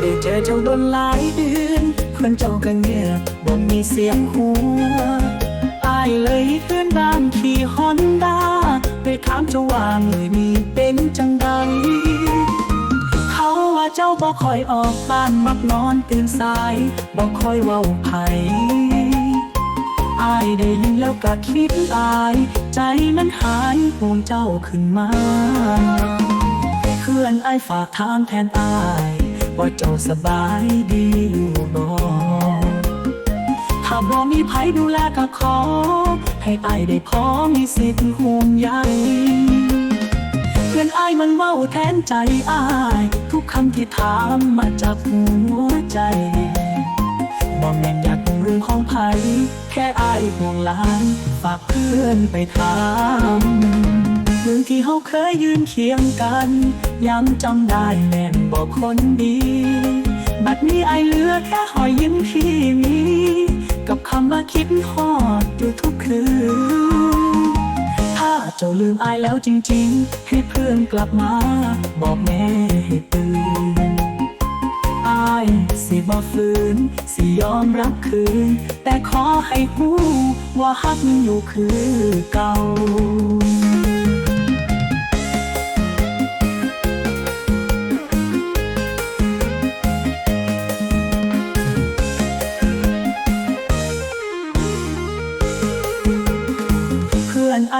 ได้เจอเจ้าโดนหลายเดือนเพื่อนเจ้าก็เงียบบ่มีเสียงหัวอายเลยเพื่อนบ้านขี่ฮอนด้าไปถามเจ้าว่ามือนี้เป็นจังใดเขาว่าเจ้าบ่คอยออกบ้านมักนอนตื่นสายบ่คอยเว้าไผอายได้ยินแล้วก็คิดอาย ใจมันหายห่วงเจ้าขึ้นมาเพื่อนไอายฝากทางแทนอาย ว่าเจ้าสบายดีอยู่บ่ถ้าบ่มีไผดูแลก็ขอ ให้อายได้พอมีสิทธิ์ห่วงใยเพื่อนอายมันเว้าแทนใจอาย ทุกคำที่ถามมาจากหัวใจบ่แม่นอยากเรื่องของไผแค่อายห่วงหลาน ฝากเพื่อนไปถาม เรื่องที่เฮาเคยยืนเคียงกัน ยังจำได้แน่นบอกคนดี บัดนี้ไอเหลือแค่หอยยิ้มที่มี กับคำว่าคิดฮอดอยู่ทุกคืน ถ้าเจ้าลืมไอแล้วจริงๆ ให้เพื่อนกลับมา บอกแม่ให้ตื่นอายสิบ่ฝืน สิยอมรับคืน แต่ขอให้หูว่าฮักอยู่คือเก่า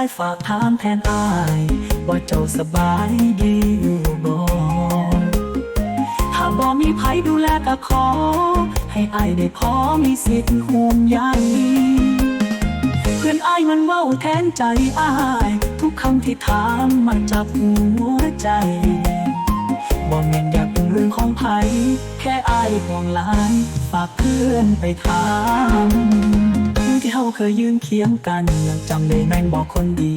ายฝากถามแทนอายว่าเจ้าสบายดีอยู่บ่ถ้าบ่มีไผดูแลก็ขอ ให้อายได้พอมีสิทธิ์ห่วงใยเพื่อนอายมันเว้าแทนใจอาย ทุกคำที่ถามมาจากหัวใจบ่แม่นอยากเป็นเรื่องของไผแค่อายห่วงหลายฝากเพื่อนไปถาม ที่เฮาเคยยืนเคียงกันยังจำได้แม่นบอกคนดี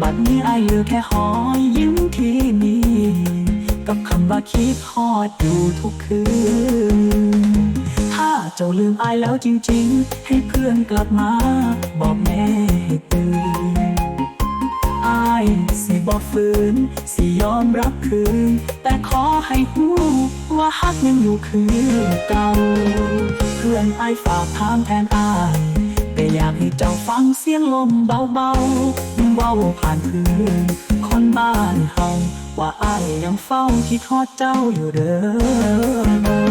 บัดนี้ไอายเหลือแค่หอยยิ้มที่มีกับคำว่าคิดฮอดอยู่ทุกคืน ถ้าเจ้าลืมอายแล้วจริงๆ ให้เพื่อนกลับมา บอกแม่ให้ตื่นอายสิบอกฝืน สิยอมรับคืน แต่ขอให้หูว่าฮักยังอยู่คือเก่า เพื่อนอายฝากทางแทนอาย อยากให้เจ้าฟังเสียงลมเบาๆเบาผ่านพื้นคนบ้านเฮาว่าอายยังเฝ้าคิดทอดเจ้าอยู่เด้อ